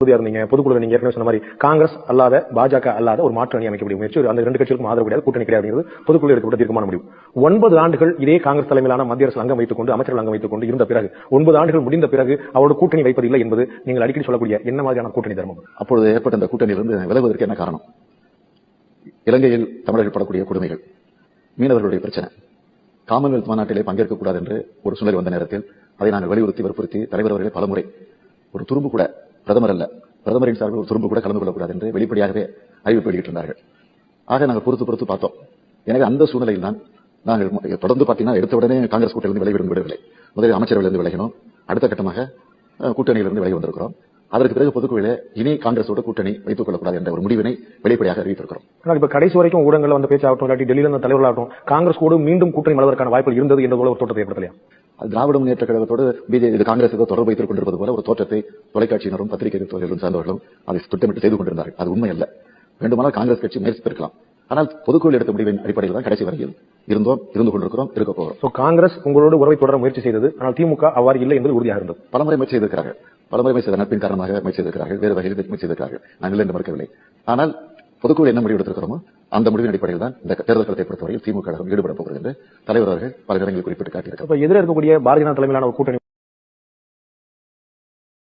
உறுதியா இருந்தீங்க. பொதுக்குழு நீங்க ஏற்கனவே சொன்ன மாதிரி காங்கிரஸ் அல்லாத பாஜக அல்லாத ஒரு மாற்று அணி அமைக்கக்கூடிய முயற்சி அந்த ரெண்டு கட்சிகளுக்கும் ஆதரவு கிடையாது கூட்டணி கிடையாது என்பது பொதுக்குழு எடுக்கப்பட்ட தீர்மானம் முடியும் ஒன்பது ஆண்டுகள் இதே காங்கிரஸ் தலைமையிலான மத்திய அரசு அங்கம் வைத்துக் கொண்டு அமைச்சர்கள் அங்கம் வைத்துக் கொண்டு இருந்த பிறகு ஒன்பது ஆண்டுகள் முடிந்த பிறகு அவரோட கூட்டணி வைப்பதில்லை என்பது நீங்கள் அடிக்கடி சொல்லக்கூடிய என்ன மாதிரியான கூட்டணி தர்மம்? அப்பொழுது ஏற்பட்ட அந்த கூட்டணியிலிருந்து விலகுவதற்கு என்ன காரணம்? இலங்கையில் தமிழர்கள் படக்கூடிய கொடுமைகள் மீனவர்களுடைய பிரச்சனை. காமன்வெல்த் மாநாட்டிலே பங்கேற்கக்கூடாது என்று ஒரு சூழல் வந்த நேரத்தில் அதை நாங்கள் வலியுறுத்தி வற்புறுத்தி தலைவர் அவர்களை பலமுறை ஒரு துரும்பு கூட பிரதமர் அல்ல பிரதமரின் சார்பில் ஒரு துரும்பு கூட கலந்து கொள்ளக்கூடாது என்று வெளிப்படையாகவே அறிவிப்பு வெளியிட்டிருந்தார்கள் ஆக நாங்கள் பொறுத்து பொறுத்து பார்த்தோம். எனவே அந்த சூழ்நிலையில் தான் நாங்கள் தொடர்ந்து பார்த்தீங்கன்னா எடுத்த உடனே காங்கிரஸ் கூட்டணியிலிருந்து விலகி விடவில்லை முதலில் அமைச்சரவையிலிருந்து விலகினோம். அடுத்த கட்டமாக கூட்டணியிலிருந்து விலகி வந்திருக்கிறோம். அதற்கு பிறகு பொதுக்குழுவிலே இனி காங்கிரஸோட கூட்டணி வைத்துக் கொள்ளக்கூடாது என்ற ஒரு முடிவினை வெளிப்படையாக அறிவித்திருக்கிறோம். ஆனால் இப்ப கடைசி வரைக்கும் ஊடகங்கள் வந்து பேச்சாகட்டும் இல்லாட்டி டெல்லியில இருந்த தலைவர்களாகட்டும் காங்கிரஸ் கூட மீண்டும் கூட்டணி மலர்வதற்கான வாய்ப்புகள் இருந்தது என்ற போல ஒரு தோட்டத்தை ஏற்படுத்தலையா? அது திராவிட முன்னேற்ற கழகத்தோடு பிஜேபி காங்கிரஸ் தொடர்பு வைத்துக் கொண்டிருப்பது போல ஒரு தோற்றத்தை தொலைக்காட்சியினரும் பத்திரிகை தொழிலும் சார்ந்தவர்களும் அதை திட்டமிட்டு செய்து கொண்டிருந்தார்கள். அது உண்மை அல்ல வேண்டுமானால் காங்கிரஸ் கட்சி முயற்சித்திருக்கலாம். ஆனால் பொதுக்குழு எடுத்த முடிவின் அடிப்படையில் தான் கடைசி வரையில் இருந்தோம் இருந்து கொண்டிருக்கிறோம் இருக்க போகிறோம். சோ காங்கிரஸ் உங்களோடு உறவை தொடர முயற்சி செய்தது ஆனால் திமுக அவ்வாறு இல்லை என்பது உறுதியாக இருந்தது. பலமுறை முயற்சி செய்திருக்கிறார்கள். பலமுறை முயற்சி செய்த நட்பின் காரணமாக முயற்சி செய்திருக்கிறார்கள். வேறு வகையில் முயற்சி செய்திருக்கிறார்கள். நாங்கள் என்று மறுக்கவில்லை. ஆனால் பொதுக்குழு என்ன முடிவு எடுத்திருக்கிறோமோ அந்த முடிவின் அடிப்படையில் தான் இந்த தேர்தல் களத்தை பொறுத்தவரையில் திமுக ஈடுபட போகிறது என்று தலைவர் அவர்கள் பல இடங்களில் குறிப்பிட்டு காட்டியிருக்கிறார். அப்ப எதிர இருக்கக்கூடிய பாரதிய தலைமையிலான ஒரு கூட்டணி